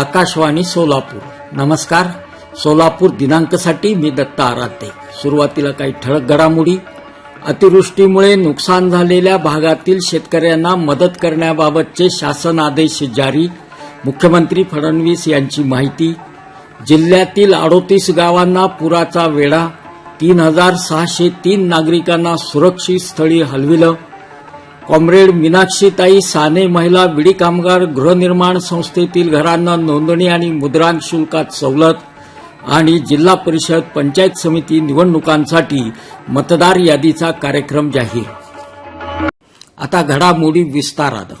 आकाशवाणी सोलापूर. नमस्कार. सोलापूर दिनांकसाठी मी दत्ता आराध्य. सुरुवातीला काही ठळक घडामोडी. अतिवृष्टीमुळे नुकसान झालेल्या भागातील शेतकऱ्यांना मदत करण्याबाबतचे शासन आदेश जारी. मुख्यमंत्री फडणवीस यांची माहिती. जिल्ह्यातील अडोतीस गावांना पुराचा वेढा. तीन हजार सहाशे तीन नागरिकांना सुरक्षित स्थळी हलविलं. कॉम्रेड मीनाक्षीताई साने महिला विडी कामगार गृहनिर्माण संस्थेतील घरांना नोंदणी आणि मुद्रांक शुल्कात सवलत आणि जिल्हा परिषद पंचायत समिती निवडणुकांसाठी मतदार यादीचा कार्यक्रम जाहीर. आता घडामोडी विस्तारात.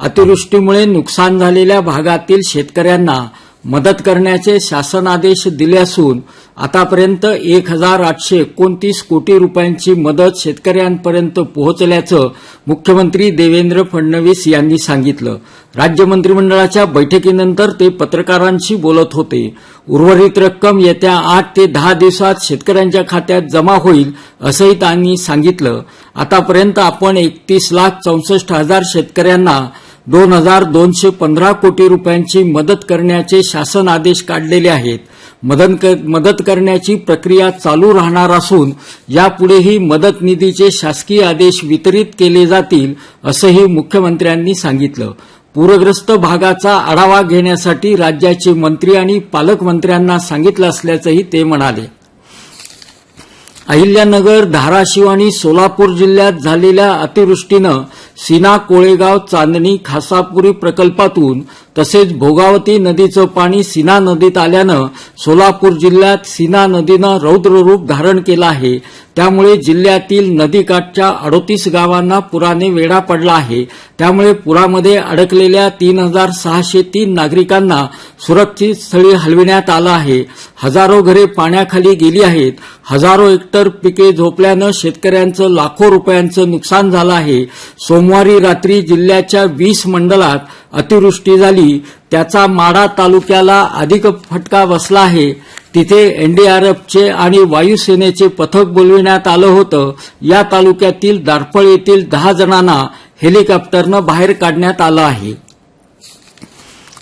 अतिवृष्टीमुळे नुकसान झालेल्या भागातील शेतकऱ्यांना मदत करण्याचे शासनादेश दिले असून आतापर्यंत एक हजार आठशे एकोणतीस कोटी रुपयांची मदत शेतकऱ्यांपर्यंत पोहोचल्याचं मुख्यमंत्री देवेंद्र फडणवीस यांनी सांगितलं. राज्य मंत्रिमंडळाच्या बैठकीनंतर ते पत्रकारांशी बोलत होते. उर्वरित रक्कम येत्या आठ ते दहा दिवसात शेतकऱ्यांच्या खात्यात जमा होईल असंही त्यांनी सांगितलं. आतापर्यंत आपण एकतीस लाख चौसष्ट हजार शेतकऱ्यांना दोन हजार दोनशे पंधरा कोटी रुपयांची मदत करण्याचे शासन आदेश काढलेले आहेत. मदत मदत करण्याची प्रक्रिया चालू राहणार असून यापुढेही मदत निधीचे शासकीय आदेश वितरित केले जातील असंही मुख्यमंत्र्यांनी सांगितलं. पूरग्रस्त भागाचा आढावा घेण्यासाठी राज्याचे मंत्री आणि पालकमंत्र्यांना सांगितलं असल्याचंही ते म्हणाले. अहिल्यानगर धाराशिव आणि सोलापूर जिल्ह्यात झालेल्या अतिवृष्टीनं सीना कोळेगाव चांदणी खासापुरी प्रकल्पातून तसेच भोगावती नदीचं पाणी सीना नदीत आल्यानं सोलापूर जिल्ह्यात सीना नदीनं रौद्ररूप धारण केलं आहे. त्यामुळे जिल्ह्यातील नदीकाठच्या अडोतीस गावांना पुराने वेढा पडला आहे. त्यामुळे पुरामध्ये अडकलेल्या तीन हजार सहाशे तीन नागरिकांना सुरक्षित स्थळी हलविण्यात आलं आहे. हजारो घरे पाण्याखाली गेली आहेत. हजारो हेक्टर पिके झोपल्यानं शेतकऱ्यांचं लाखो रुपयांचं नुकसान झालं आहे. सोमवारी रात्री जिल्ह्याच्या वीस मंडलात अतिवृष्टी झाली. त्याचा माडा तालुक्याला अधिक फटका बसला आहे. तिथे एनडीआरएफचे आणि वायुसेनेचे पथक बोलविण्यात आलं होतं. या तालुक्यातील दारफळ येथील दहा जणांना हेलिकॉप्टरनं बाहेर काढण्यात आलं आहे.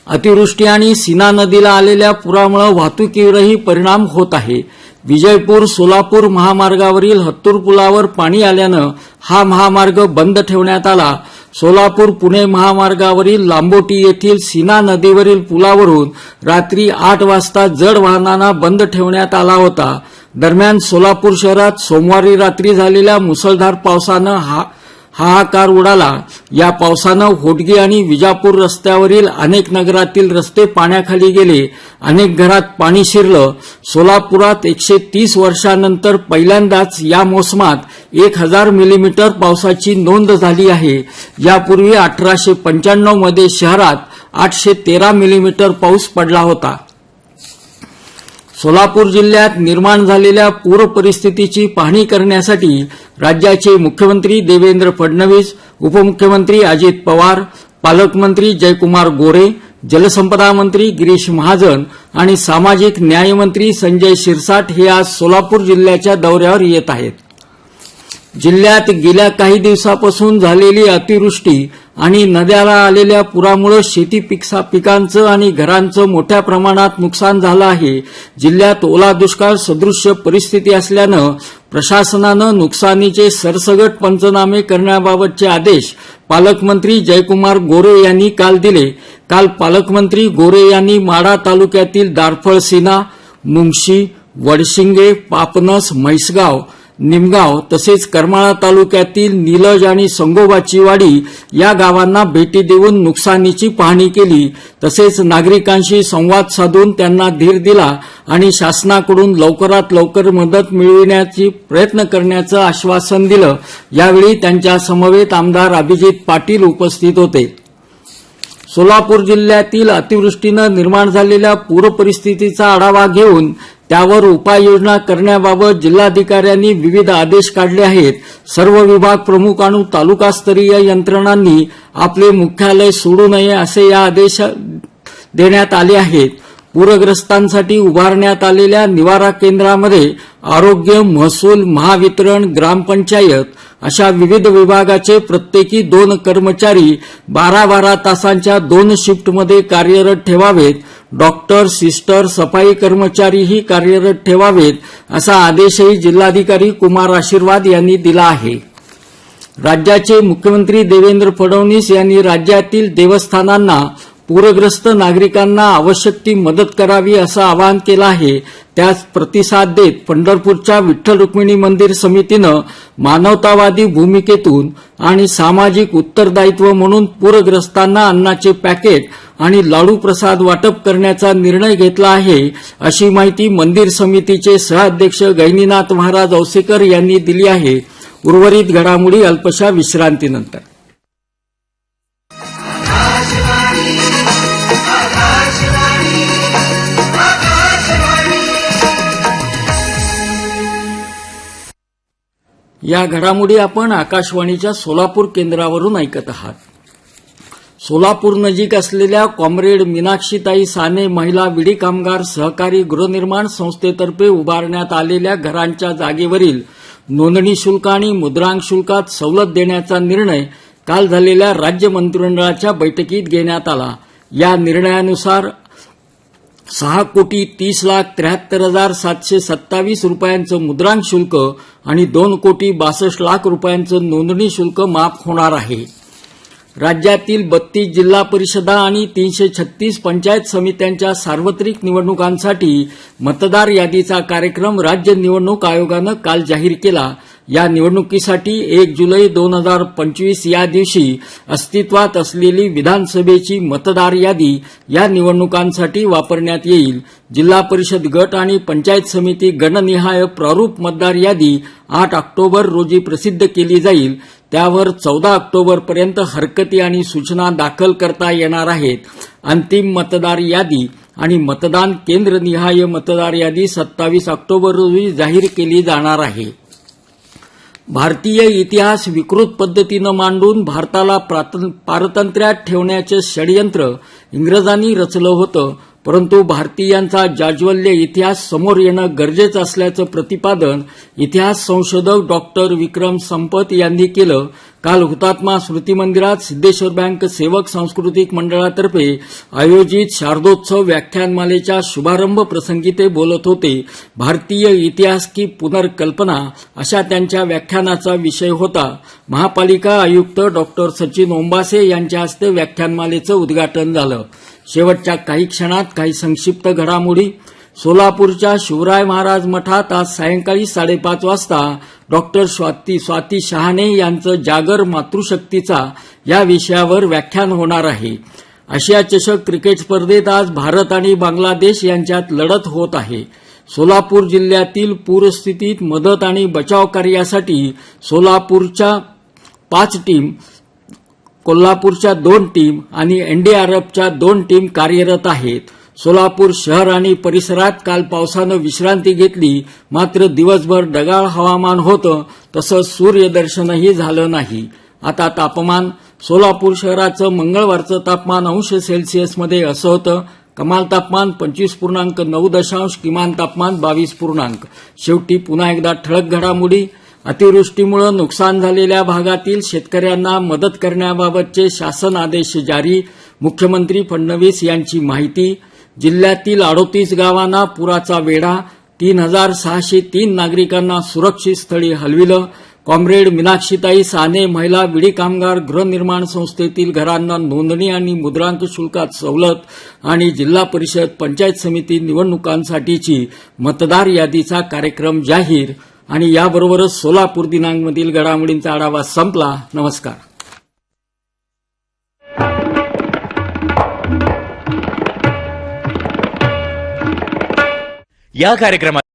अतिवृष्टी आणि सीना नदीला आलेल्या पुरामुळे वाहतुकीवरही परिणाम होत आहे. विजयपूर सोलापूर महामार्गावरील हत्तूर पुलावर पाणी आल्यानं हा महामार्ग बंद ठेवण्यात आला. सोलापूर पुणे महामार्गावरील लांबोटी येथील सीना नदीवरील पुलावरून रात्री आठ वाजता जड वाहनांना बंद ठेवण्यात आला होता. दरम्यान सोलापूर शहरात सोमवारी रात्री झालेल्या मुसळधार पावसानं हा हाहाकार उडाला. या पावसानं होटगी आणि विजापूर रस्त्यावरील अनेक नगरातील रस्ते पाण्याखाली गेले. अनेक घरात पाणी शिरलं. सोलापुरात एकशे तीस वर्षानंतर पहिल्यांदाच या मोसमात एक हजार मिलीमीटर पावसाची नोंद झाली आहे. यापूर्वी अठराशे पंच्याण्णवमध्ये शहरात आठशे तेरा मिलीमीटर पाऊस पडला होता. सोलापूर जिल्ह्यात निर्माण झालेल्या पूर परिस्थितीची पाहणी करण्यासाठी राज्याचे मुख्यमंत्री देवेंद्र फडणवीस उपमुख्यमंत्री अजित पवार पालकमंत्री जयकुमार गोरे जलसंपदा मंत्री गिरीश महाजन आणि सामाजिक न्यायमंत्री संजय शिरसाट हे आज सोलापूर जिल्ह्याच्या दौऱ्यावर येत आहेत. जिल्ह्यात गेल्या काही दिवसापासून झालेली अतिवृष्टी आणि नद्याला आलेल्या पुरामुळे शेती पिकसा पिकांचं आणि घरांचं मोठ्या प्रमाणात नुकसान झालं आहे. जिल्ह्यात ओला दुष्काळ सदृश्य परिस्थिती असल्यानं प्रशासनानं नुकसानीचे सरसगट पंचनामे करण्याबाबतचे आदेश पालकमंत्री जयकुमार गोरे यांनी काल दिले. काल पालकमंत्री गोरे यांनी माडा तालुक्यातील दारफळसिना मुंगशी वडशिंगे पापनस म्हैसगाव निमगाव तसेच करमाळा तालुक्यातील निलज आणि संगोबाची वाडी या गावांना भेटी देऊन नुकसानीची पाहणी केली. तसेच नागरिकांशी संवाद साधून त्यांना धीर दिला आणि शासनाकडून लवकरात लवकर मदत मिळविण्याची प्रयत्न करण्याचं आश्वासन दिलं. यावेळी त्यांच्या समवेत आमदार अभिजित पाटील उपस्थित होते. सोलापूर जिल्ह्यातील अतिवृष्टीनं निर्माण झालेल्या पूर परिस्थितीचा आढावा घेऊन त्यावर उपाययोजना करण्याबाबत जिल्हाधिकाऱ्यांनी विविध आदेश काढले आहेत. सर्व विभाग प्रमुख आणि तालुकास्तरीय यंत्रणांनी आपले मुख्यालय सोडू नये असे या आदेश देण्यात आले आहेत. पूरग्रस्तांसाठी उभारण्यात आलेल्या निवारा केंद्रामध्ये आरोग्य महसूल महावितरण ग्रामपंचायत अशा विविध विभागाचे प्रत्येकी दोन कर्मचारी बारा बारा तासांच्या दोन शिफ्टमध्ये कार्यरत ठेवावेत. डॉक्टर सिस्टर सफाई कर्मचारीही कार्यरत ठेवावेत असा आदेशही जिल्हाधिकारी कुमार आशीर्वाद यांनी दिला आहे. राज्याचे मुख्यमंत्री देवेंद्र फडणवीस यांनी राज्यातील देवस्थानांना पूरग्रस्त नागरिकांना आवश्यक ती मदत करावी असं आवाहन केलं आहे. त्यास प्रतिसाद देत पंढरपूरच्या विठ्ठल रुक्मिणी मंदिर समितीनं मानवतावादी भूमिकेतून आणि सामाजिक उत्तरदायित्व म्हणून पूरग्रस्तांना अन्नाचे पॅकेट आणि लाडू प्रसाद वाटप करण्याचा निर्णय घेतला आहे अशी माहिती मंदिर समितीचे सहअध्यक्ष गैनीनाथ महाराज औसेकर यांनी दिली आहे. उर्वरित घडामोडी अल्पशा विश्रांतीनंतर. या घडामोडी आपण आकाशवाणीच्या सोलापूर केंद्रावरून ऐकत आहात. सोलापूर नजीक असलेल्या कॉम्रेड मीनाक्षीताई साने महिला विडी कामगार सहकारी गृहनिर्माण संस्थेतर्फे उभारण्यात आलेल्या घरांच्या जागेवरील नोंदणी शुल्क आणि मुद्रांक शुल्कात सवलत देण्याचा निर्णय काल झालेल्या राज्य मंत्रिमंडळाच्या बैठकीत घेण्यात आला. या निर्णयानुसार सहा कोटी तीस लाख त्र्याहत्तर हजार सातशे सत्तावीस रुपयांचं मुद्रांक शुल्क आणि दोन कोटी बासष्ट लाख रुपयांचं नोंदणी शुल्क माफ होणार आहे. राज्यातील बत्तीस जिल्हा परिषदा आणि तीनशे छत्तीस पंचायत समित्यांच्या सार्वत्रिक निवडणुकांसाठी मतदार यादीचा कार्यक्रम राज्य निवडणूक आयोगानं काल जाहीर केला. या निवडणुकीसाठी एक जुलै दोन हजार पंचवीस या दिवशी अस्तित्वात असलेली विधानसभेची मतदार यादी या निवडणुकांसाठी वापरण्यात येईल. जिल्हा परिषद गट आणि पंचायत समिती गणनिहाय प्रारूप मतदार यादी आठ ऑक्टोबर रोजी प्रसिद्ध केली जाईल. त्यावर चौदा ऑक्टोबरपर्यंत हरकती आणि सूचना दाखल करता येणार आहेत. अंतिम मतदार यादी आणि मतदान केंद्रनिहाय मतदार यादी सत्तावीस ऑक्टोबर रोजी जाहीर केली जाणार आहे. भारतीय इतिहास विकृत पद्धतीनं मांडून भारताला प्रात- पारतंत्र्यात ठेवण्याचे षडयंत्र इंग्रजांनी रचलं होतं परंतु भारतीयांचा जाज्वल्य इतिहास समोर येणं गरजेचं असल्याचं प्रतिपादन इतिहास संशोधक डॉक्टर विक्रम संपत यांनी केलं. काल हुतात्मा स्मृती मंदिरात सिद्धेश्वर बँक सेवक सांस्कृतिक मंडळातर्फे आयोजित शारदोत्सव व्याख्यानमालेच्या शुभारंभ प्रसंगी ते बोलत होते. भारतीय इतिहास की पुनर्कल्पना अशा त्यांच्या व्याख्यानाचा विषय होता. महापालिका आयुक्त डॉक्टर सचिन ओंबासे यांच्या हस्ते व्याख्यानमालेचं उद्घाटन झालं. शेवटच्या काही क्षणात काही संक्षिप्त घडामोडी. सोलापूरच्या शिवराय महाराज मठात आज सायंकाळी साडेपाच वाजता डॉक्टर स्वाती स्वाती शहाणे यांचं जागर मातृशक्तीचा या विषयावर व्याख्यान होणार आहे. आशिया चषक क्रिकेट स्पर्धेत आज भारत आणि बांगलादेश यांच्यात लढत होत आहे. सोलापूर जिल्ह्यातील पूरस्थितीत मदत आणि बचाव कार्यासाठी सोलापूरच्या पाच टीम कोल्हापूरच्या दोन टीम आणि एनडीआरएफच्या दोन टीम कार्यरत आहेत. सोलापूर शहर आणि परिसरात काल पावसानं विश्रांती घेतली. मात्र दिवसभर ढगाळ हवामान होतं तसंच सूर्यदर्शनही झालं नाही. आता तापमान सोलापूर शहराचं मंगळवारचं तापमान अंश सेल्सिअसमध्ये असं होतं. कमाल तापमान पंचवीस पूर्णांक नऊ दशांश किमान तापमान बावीस पूर्णांक. शेवटी पुन्हा एकदा ठळक घडामोडी. अतिवृष्टीमुळे नुकसान झालेल्या भागातील शेतकऱ्यांना मदत करण्याबाबतचे शासन आदेश जारी. मुख्यमंत्री फडणवीस यांची माहिती. जिल्ह्यातील अडोतीस गावांना पुराचा वेढा तीन हजार सहाशे तीन नागरिकांना सुरक्षित स्थळी हलविलं. कॉम्रेड मीनाक्षीताई साने महिला विडी कामगार गृहनिर्माण संस्थेतील घरांना नोंदणी आणि मुद्रांक शुल्कात सवलत आणि जिल्हा परिषद पंचायत समिती निवडणुकांसाठीची मतदार यादीचा कार्यक्रम जाहीर. आणि याबरोबरच सोलापूर दिनांकमधील घडामोडींचा आढावा संपला. नमस्कार. या कार्यक्रमात